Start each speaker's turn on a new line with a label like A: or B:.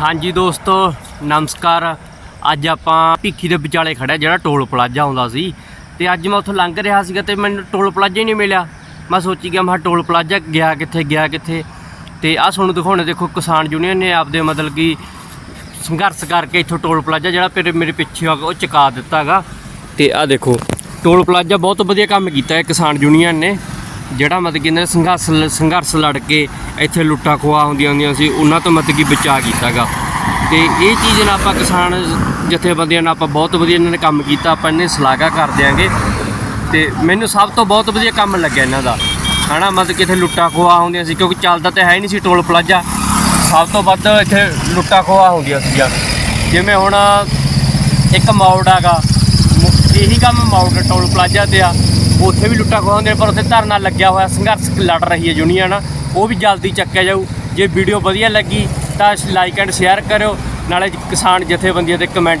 A: ਹਾਂਜੀ ਦੋਸਤੋ, ਨਮਸਕਾਰ। ਅੱਜ ਆਪਾਂ ਭਿੱਖੀ ਦੇ ਵਿਚਾਲੇ ਖੜਿਆ ਜਿਹੜਾ ਟੋਲ ਪਲਾਜ਼ਾ ਆਉਂਦਾ ਸੀ। ਤੇ ਅੱਜ ਮੈਂ ਉੱਥੋਂ ਲੰਘ ਰਿਹਾ ਸੀਗਾ ਤੇ ਮੈਨੂੰ ਟੋਲ ਪਲਾਜ਼ਾ ਹੀ ਨਹੀਂ ਮਿਲਿਆ। ਮੈਂ ਸੋਚੀ ਗਿਆ, ਮੈਂ ਕਿਹਾ ਟੋਲ ਪਲਾਜ਼ਾ ਗਿਆ ਕਿੱਥੇ ਗਿਆ ਕਿੱਥੇ? ਤੇ ਆਹ ਤੁਹਾਨੂੰ ਦਿਖਾਉਣੇ ਦੇਖੋ, ਕਿਸਾਨ ਯੂਨੀਅਨ ਨੇ ਆਪਦੇ ਮਤਲਬ ਕਿ ਸੰਘਰਸ਼ ਕਰਕੇ ਇੱਥੋਂ ਟੋਲ ਪਲਾਜ਼ਾ ਜਿਹੜਾ ਫਿਰ ਮੇਰੇ ਪਿੱਛੇ ਆ, ਉਹ ਚੁਕਾ ਦਿੱਤਾਗਾ ਤੇ ਆਹ ਦੇਖੋ, ਟੋਲ ਪਲਾਜ਼ਾ ਬਹੁਤ ਵਧੀਆ ਕੰਮ ਕੀਤਾ ਹੈ ਕਿਸਾਨ ਯੂਨੀਅਨ ਨੇ। ਜਿਹੜਾ ਮਤਲਬ ਕਿ ਇਹਨਾਂ ਨੇ ਸੰਘਰਸ਼ ਲ- ਸੰਘਰਸ਼ ਲੜ ਕੇ ਇੱਥੇ ਲੁੱਟਾਂ ਖੋਆ ਹੁੰਦੀਆਂ ਹੁੰਦੀਆਂ ਸੀ, ਉਹਨਾਂ ਤੋਂ ਮਤਲਬ ਕਿ ਬਚਾ ਕੀਤਾਗਾ ਤੇ ਇਹ ਚੀਜ਼ ਨਾਲ ਆਪਾਂ ਕਿਸਾਨ ਜਥੇਬੰਦੀਆਂ ਨਾਲ ਆਪਾਂ ਬਹੁਤ ਵਧੀਆ ਇਹਨਾਂ ਨੇ ਕੰਮ ਕੀਤਾ, ਆਪਾਂ ਇਹਨੇ ਸ਼ਲਾਘਾ ਕਰ ਦਿਆਂਗੇ। ਤੇ ਮੈਨੂੰ ਸਭ ਤੋਂ ਬਹੁਤ ਵਧੀਆ ਕੰਮ ਲੱਗਿਆ ਇਹਨਾਂ ਦਾ। ਹਨਾ, ਮਤਲਬ ਕਿ ਇੱਥੇ ਲੁੱਟਾਂ ਖੋਆ ਹੁੰਦੀਆਂ ਸੀ, ਕਿਉਂਕਿ ਚੱਲਦਾ ਤਾਂ ਹੈ ਹੀ ਨਹੀਂ ਸੀ ਟੋਲ ਪਲਾਜ਼ਾ। ਸਭ ਤੋਂ ਵੱਧ ਇੱਥੇ ਲੁੱਟਾਂ ਖੋਆ ਹੁੰਦੀਆਂ ਸੀਗੀਆਂ। ਜਿਵੇਂ ਹੁਣ ਇੱਕ ਮੌੜ ਹੈਗਾ, ਇਹੀ ਕੰਮ ਮੌੜ, ਟੋਲ ਪਲਾਜ਼ਾ ਤੇ ਆ। ਉੱਥੇ ਵੀ ਲੁੱਟਾਂ ਖੋਹਾਂ ਦੇ ਪਰ ਉੱਥੇ ਧਰਨਾ ਲੱਗਿਆ ਹੋਇਆ, ਸੰਘਰਸ਼ ਲੜ ਰਹੀ ਹੈ ਯੂਨੀਅਨ ਉਹ ਵੀ ਜਲਦੀ ਚੱਕਿਆ ਜਾਊ। ਜੇ ਵੀਡੀਓ ਵਧੀਆ ਲੱਗੀ ਤਾਂ ਲਾਈਕ ਐਂਡ ਸ਼ੇਅਰ ਕਰਿਓ। ਨਾਲੇ ਕਿਸਾਨ ਜਥੇਬੰਦੀਆਂ ਦੇ ਕਮੈਂਟ